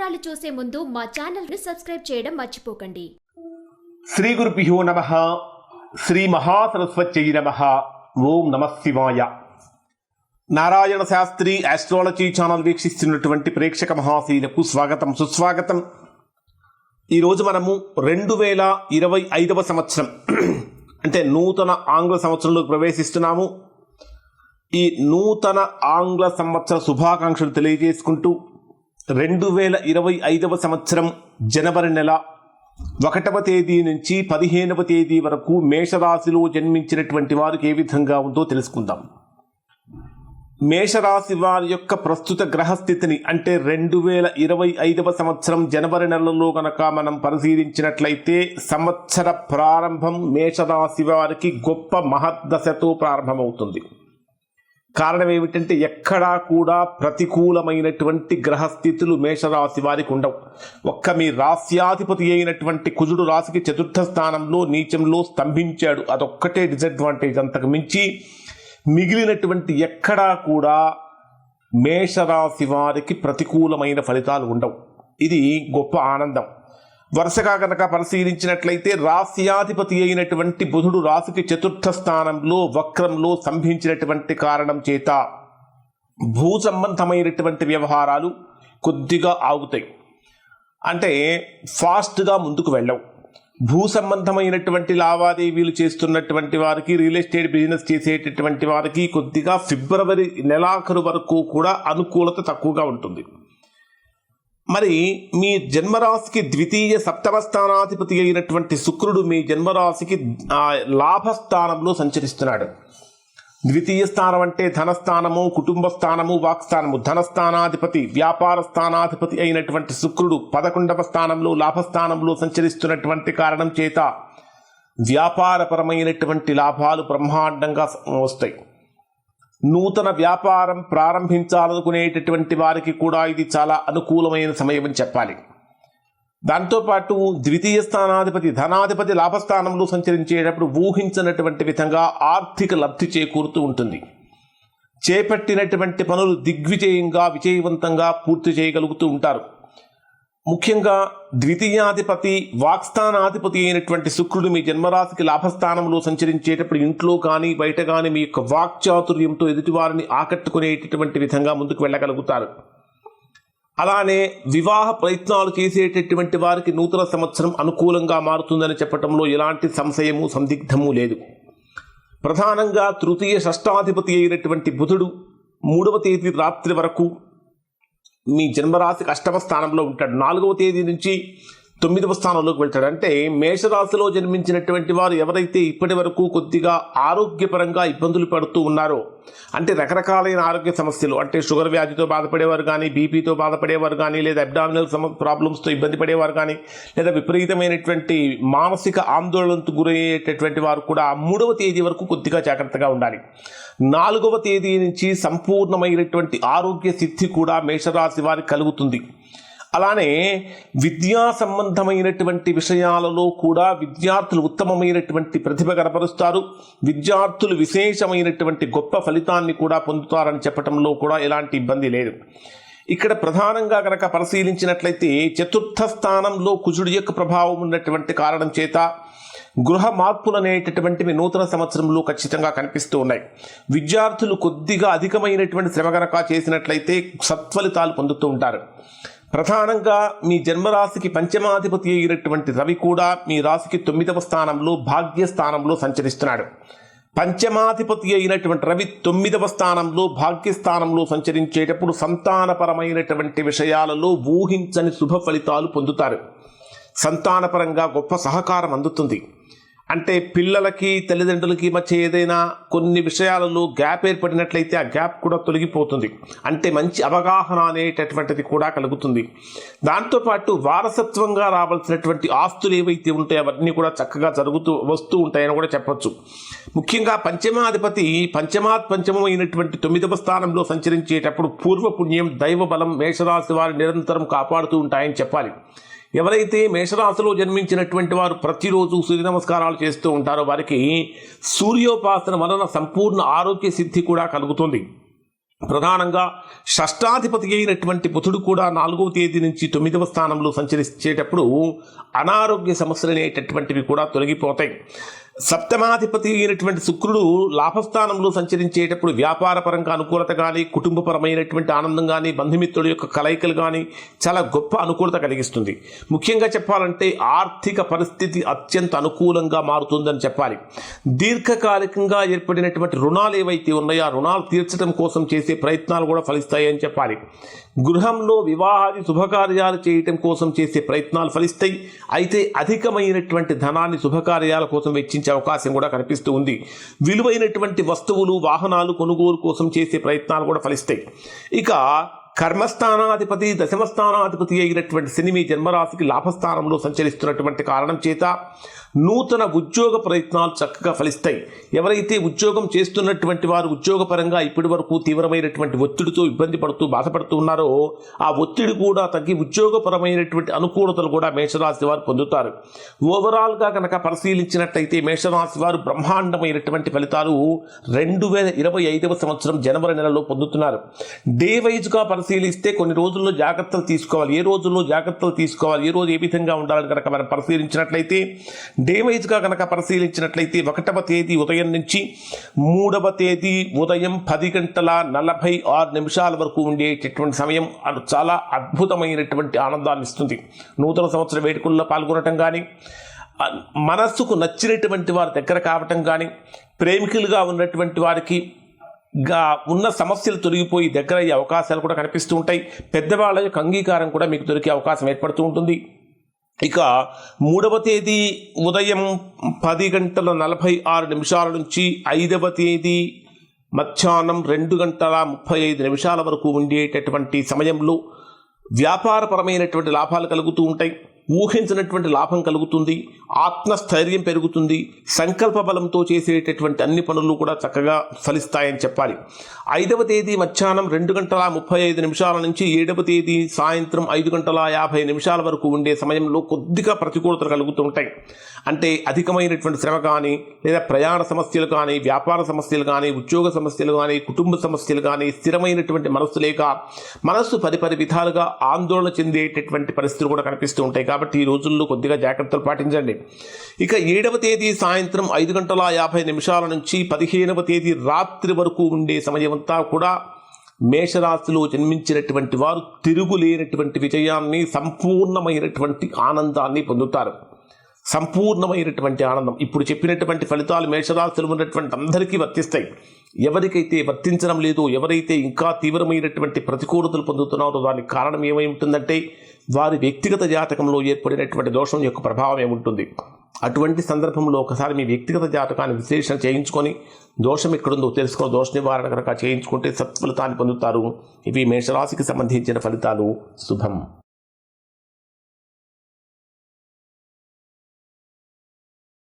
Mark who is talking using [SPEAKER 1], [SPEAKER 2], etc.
[SPEAKER 1] వివరాలు చూసే ముందు మా ఛానల్ని సబ్స్క్రైబ్ చేయడం మర్చిపోకండి.
[SPEAKER 2] శ్రీ గురుభ్యో నమ. శ్రీ మహాసరస్వత్యై నమ. ఓం నమ శివాయ. నారాయణ శాస్త్రి ఆస్ట్రాలజీ ఛానల్ వీక్షిస్తున్నటువంటి ప్రేక్షక మహాశీలకు స్వాగతం సుస్వాగతం. ఈరోజు మనము రెండు వేల ఇరవై ఐదవ సంవత్సరం అంటే నూతన ఆంగ్ల సంవత్సరంలో ప్రవేశిస్తున్నాము. ఈ నూతన ఆంగ్ల సంవత్సర శుభాకాంక్షలు తెలియజేసుకుంటూ రెండు వేల ఇరవై ఐదవ సంవత్సరం జనవరి నెల ఒకటవ తేదీ నుంచి పదిహేనవ తేదీ వరకు మేషరాశిలో జన్మించినటువంటి వారికి ఏ విధంగా ఉందో తెలుసుకుందాం. మేషరాశి వారి యొక్క ప్రస్తుత గ్రహస్థితిని అంటే రెండు వేల ఇరవై ఐదవ సంవత్సరం జనవరి నెలలో గనక మనం పరిశీలించినట్లయితే సంవత్సర ప్రారంభం మేషరాశి వారికి గొప్ప మహద్దశతో ప్రారంభమవుతుంది. కారణం ఏమిటంటే ఎక్కడా కూడా ప్రతికూలమైనటువంటి గ్రహస్థితులు మేషరాశి వారికి ఉండవు. ఒక్క మీ రాస్యాధిపతి అయినటువంటి కుజుడు రాశికి చతుర్థ స్థానంలో నీచంలో స్తంభించాడు. అదొక్కటే డిసడ్వాంటేజ్ అంతకు మించి మిగిలినటువంటి ఎక్కడా కూడా మేషరాశి వారికి ప్రతికూలమైన ఫలితాలు ఉండవు. ఇది గొప్ప ఆనందం. వరుసగా కనుక పరిశీలించినట్లయితే రాశ్యాధిపతి అయినటువంటి బుధుడు రాశికి చతుర్థ స్థానంలో వక్రంలో సంభించినటువంటి కారణం చేత భూ సంబంధమైనటువంటి వ్యవహారాలు కొద్దిగా ఆగుతాయి. అంటే ఫాస్ట్గా ముందుకు వెళ్ళవు. భూ సంబంధమైనటువంటి లావాదేవీలు చేస్తున్నటువంటి వారికి రియల్ ఎస్టేట్ బిజినెస్ చేసేటటువంటి వారికి కొద్దిగా ఫిబ్రవరి నెలాఖరు వరకు కూడా అనుకూలత తక్కువగా ఉంటుంది. మరి మీ జన్మరాశికి ద్వితీయ సప్తమ స్థానాధిపతి అయినటువంటి శుక్రుడు మీ జన్మరాశికి లాభస్థానంలో సంచరిస్తున్నాడు. ద్వితీయ స్థానం అంటే ధనస్థానము కుటుంబ స్థానము వాక్స్థానము ధనస్థానాధిపతి వ్యాపార స్థానాధిపతి అయినటువంటి శుక్రుడు పదకొండవ స్థానంలో లాభస్థానంలో సంచరిస్తున్నటువంటి కారణం చేత వ్యాపారపరమైనటువంటి లాభాలు బ్రహ్మాండంగా వస్తాయి. నూతన వ్యాపారం ప్రారంభించాలనుకునేటటువంటి వారికి కూడా ఇది చాలా అనుకూలమైన సమయం అని చెప్పాలి. దాంతోపాటు ద్వితీయ స్థానాధిపతి ధనాధిపతి లాభస్థానంలో సంచరించేటప్పుడు ఊహించినటువంటి విధంగా ఆర్థిక లబ్ధి చేకూరుతూ ఉంటుంది. చేపట్టినటువంటి పనులు దిగ్విజయంగా విజయవంతంగా పూర్తి చేయగలుగుతూ ఉంటారు. ముఖ్యంగా ద్వితీయాధిపతి వాక్స్థానాధిపతి అయినటువంటి శుక్రుడు మీ జన్మరాశికి లాభస్థానంలో సంచరించేటప్పుడు ఇంట్లో కానీ బయట కానీ మీ యొక్క వాక్చాతుర్యంతో ఎదుటివారిని ఆకట్టుకునేటటువంటి విధంగా ముందుకు వెళ్ళగలుగుతారు. అలానే వివాహ ప్రయత్నాలు చేసేటటువంటి వారికి నూతన సంవత్సరం అనుకూలంగా మారుతుందని చెప్పడంలో ఎలాంటి సంశయము సందిగ్ధము లేదు. ప్రధానంగా తృతీయ షష్టాధిపతి అయినటువంటి బుధుడు మూడవ తేదీ రాత్రి వరకు మీ జన్మరాశికి అష్టమ స్థానంలో ఉంటాడు. నాలుగవ తేదీ నుంచి తొమ్మిదవ స్థానంలోకి వెళ్తాడు. అంటే మేషరాశిలో జన్మించినటువంటి వారు ఎవరైతే ఇప్పటి వరకు కొద్దిగా ఆరోగ్యపరంగా ఇబ్బందులు పడుతూ ఉన్నారో అంటే రకరకాలైన ఆరోగ్య సమస్యలు అంటే షుగర్ వ్యాధితో బాధపడేవారు కానీ బీపీతో బాధపడేవారు కానీ లేదా అబ్డామినల్ సమ ప్రాబ్లమ్స్తో ఇబ్బంది పడేవారు కానీ లేదా విపరీతమైనటువంటి మానసిక ఆందోళనకు గురయ్యేటటువంటి వారు కూడా మూడవ తేదీ వరకు కొద్దిగా జాగ్రత్తగా ఉండాలి. నాలుగవ తేదీ నుంచి సంపూర్ణమైనటువంటి ఆరోగ్య సిద్ధి కూడా మేషరాశి వారికి కలుగుతుంది. అలానే విద్యా సంబంధమైనటువంటి విషయాలలో కూడా విద్యార్థులు ఉత్తమమైనటువంటి ప్రతిభ కనపరుస్తారు. విద్యార్థులు విశేషమైనటువంటి గొప్ప ఫలితాన్ని కూడా పొందుతారని చెప్పడంలో కూడా ఎలాంటి ఇబ్బంది లేదు. ఇక్కడ ప్రధానంగా కనుక పరిశీలించినట్లయితే చతుర్థ స్థానంలో కుజుడి యొక్క ప్రభావం ఉన్నటువంటి కారణం చేత గృహ మార్పులు అనేటటువంటివి నూతన సంవత్సరంలో ఖచ్చితంగా కనిపిస్తూ ఉన్నాయి. విద్యార్థులు కొద్దిగా అధికమైనటువంటి శ్రమ గనక చేసినట్లయితే సత్ఫలితాలు పొందుతూ ఉంటారు. ప్రధానంగా మీ జన్మరాశికి పంచమాధిపతి అయినటువంటి రవి కూడా మీ రాశికి తొమ్మిదవ స్థానంలో భాగ్య స్థానంలో సంచరిస్తున్నాడు. పంచమాధిపతి అయినటువంటి రవి తొమ్మిదవ స్థానంలో భాగ్యస్థానంలో సంచరించేటప్పుడు సంతానపరమైనటువంటి విషయాలలో ఊహించని శుభ ఫలితాలు పొందుతారు. సంతానపరంగా గొప్ప సహకారం అందుతుంది. అంటే పిల్లలకి తల్లిదండ్రులకి మధ్య ఏదైనా కొన్ని విషయాలలో గ్యాప్ ఏర్పడినట్లయితే ఆ గ్యాప్ కూడా తొలగిపోతుంది. అంటే మంచి అవగాహన అనేటటువంటిది కూడా కలుగుతుంది. దాంతోపాటు వారసత్వంగా రావాల్సినటువంటి ఆస్తులు ఏవైతే ఉంటాయో అవన్నీ కూడా చక్కగా జరుగుతూ వస్తూ ఉంటాయని కూడా చెప్పచ్చు. ముఖ్యంగా పంచమాధిపతి పంచమాత్ పంచమం అయినటువంటి తొమ్మిదవ స్థానంలో సంచరించేటప్పుడు పూర్వపుణ్యం దైవ బలం మేషరాశి వారి నిరంతరం కాపాడుతూ ఉంటాయని చెప్పాలి. ఎవరైతే మేషరాశిలో జన్మించినటువంటి వారు ప్రతిరోజు సూర్య నమస్కారాలు చేస్తూ ఉంటారో వారికి సూర్యోపాసన వలన సంపూర్ణ ఆరోగ్య సిద్ధి కూడా కలుగుతుంది. ప్రధానంగా షష్టాధిపతి అయినటువంటి బుధుడు కూడా నాలుగవ తేదీ నుంచి తొమ్మిదవ స్థానంలో సంచరించేటప్పుడు అనారోగ్య సమస్యలు అనేటటువంటివి కూడా తొలగిపోతాయి. సప్తమాధిపతి అయినటువంటి శుక్రుడు లాభస్థానంలో సంచరించేటప్పుడు వ్యాపారపరంగా అనుకూలత కానీ కుటుంబపరమైనటువంటి ఆనందం కానీ బంధుమిత్రుల యొక్క కలయికలు కానీ చాలా గొప్ప అనుకూలత కలిగిస్తుంది. ముఖ్యంగా చెప్పాలంటే ఆర్థిక పరిస్థితి అత్యంత అనుకూలంగా మారుతుందని చెప్పాలి. దీర్ఘకాలికంగా ఏర్పడినటువంటి రుణాలు ఏవైతే ఉన్నాయో ఆ రుణాలు తీర్చడం కోసం చేసే ప్రయత్నాలు కూడా ఫలిస్తాయని చెప్పాలి. గృహంలో వివాహాది శుభకార్యాలు చేయటం కోసం చేసే ప్రయత్నాలు ఫలిస్తాయి. అయితే అధికమైనటువంటి ధనాన్ని శుభకార్యాల కోసం వెచ్చించే అవకాశం కూడా కనిపిస్తూ ఉంది. విలువైనటువంటి వస్తువులు వాహనాలు కొనుగోలు కోసం చేసే ప్రయత్నాలు కూడా ఫలిస్తాయి. ఇక కర్మస్థానాధిపతి దశమస్థానాధిపతి అయినటువంటి శని మీ జన్మరాశికి లాభస్థానంలో సంచరిస్తున్నటువంటి కారణం చేత నూతన ఉద్యోగ ప్రయత్నాలు చక్కగా ఫలిస్తాయి. ఎవరైతే ఉద్యోగం చేస్తున్నటువంటి వారు ఉద్యోగపరంగా ఇప్పటి వరకు తీవ్రమైనటువంటి ఒత్తిడితో ఇబ్బంది పడుతూ బాధపడుతూ ఉన్నారో ఆ ఒత్తిడి కూడా తగ్గి ఉద్యోగపరమైనటువంటి అనుకూలతలు కూడా మేషరాశి వారు పొందుతారు. ఓవరాల్గా కనుక పరిశీలించినట్టయితే మేషరాశి వారు బ్రహ్మాండమైనటువంటి ఫలితాలు రెండు వేల ఇరవై ఐదవ సంవత్సరం జనవరి నెలలో పొందుతున్నారు. డే వైజ్గా పరిశీలిస్తే కొన్ని రోజుల్లో జాగ్రత్తలు తీసుకోవాలి. ఏ రోజుల్లో జాగ్రత్తలు తీసుకోవాలి? ఏ రోజు ఏ విధంగా ఉండాలని కనుక మనం పరిశీలించినట్లయితే డే వైజ్గా కనుక పరిశీలించినట్లయితే ఒకటవ తేదీ ఉదయం నుంచి మూడవ తేదీ ఉదయం పది గంటల నలభై ఆరు నిమిషాల వరకు ఉండేటటువంటి సమయం. అది చాలా అద్భుతమైనటువంటి ఆనందాన్ని ఇస్తుంది. నూతన సంవత్సర వేడుకల్లో పాల్గొనటం కానీ మనస్సుకు నచ్చినటువంటి వారి దగ్గర కావటం కానీ ప్రేమికులుగా ఉన్నటువంటి వారికి గా ఉన్న సమస్యలు తొలగిపోయి దగ్గర అయ్యే అవకాశాలు కూడా కనిపిస్తూ ఉంటాయి. పెద్దవాళ్ళ యొక్క అంగీకారం కూడా మీకు దొరికే అవకాశం ఏర్పడుతూ ఉంటుంది. ఇక మూడవ తేదీ ఉదయం పది గంటల నలభై ఆరు నిమిషాల నుంచి ఐదవ తేదీ మధ్యాహ్నం రెండు గంటల ముప్పై ఐదు నిమిషాల వరకు ఉండేటటువంటి సమయంలో వ్యాపారపరమైనటువంటి లాభాలు కలుగుతూ ఉంటాయి. ఊహించినటువంటి లాభం కలుగుతుంది ఆత్మస్థైర్యం పెరుగుతుంది సంకల్ప బలంతో చేసేటటువంటి అన్ని పనులు కూడా చక్కగా ఫలిస్తాయని చెప్పాలి. ఐదవ తేదీ మధ్యాహ్నం రెండు గంటల ముప్పై ఐదు నిమిషాల నుంచి ఏడవ తేదీ సాయంత్రం ఐదు గంటల యాభై నిమిషాల వరకు ఉండే సమయంలో కొద్దిగా ప్రతికూలతలు కలుగుతూ ఉంటాయి. అంటే అధికమైనటువంటి శ్రమ కానీ లేదా ప్రయాణ సమస్యలు కానీ వ్యాపార సమస్యలు కానీ ఉద్యోగ సమస్యలు కానీ కుటుంబ సమస్యలు కానీ స్థిరమైనటువంటి మనస్సు లేక మనస్సు పరిపరి విధాలుగా ఆందోళన చెందేటటువంటి పరిస్థితులు కూడా కనిపిస్తూ ఉంటాయి. కాబట్టి ఈ రోజుల్లో కొద్దిగా జాగ్రత్తలు పాటించండి. ఇక ఏడవ తేదీ సాయంత్రం ఐదు గంటల యాభై నిమిషాల నుంచి పదిహేనవ తేదీ రాత్రి వరకు ఉండే సమయమంతా కూడా మేషరాశిలో జన్మించినటువంటి వారు తిరుగులేనటువంటి విజయాన్ని సంపూర్ణమైనటువంటి ఆనందాన్ని పొందుతారు. సంపూర్ణమైనటువంటి ఆనందం. ఇప్పుడు చెప్పినటువంటి ఫలితాలు మేషరాశులు ఉన్నటువంటి అందరికీ వర్తిస్తాయి. ఎవరికైతే వర్తించడం లేదో ఎవరైతే ఇంకా తీవ్రమైనటువంటి ప్రతికూలతలు పొందుతున్నారో దానికి కారణం ఏమై ఉంటుందంటే వారి వ్యక్తిగత జాతకంలో ఏర్పడినటువంటి దోషం యొక్క ప్రభావం ఏముంటుంది అటువంటి సందర్భంలో ఒకసారి మీ వ్యక్తిగత జాతకాన్ని విశ్లేషణ చేయించుకొని దోషం ఎక్కడుందో తెలుసుకొని దోష నివారణ కనుక చేయించుకుంటే సత్ఫలితాన్ని పొందుతారు. ఇవి మేషరాశికి సంబంధించిన ఫలితాలు. శుభం.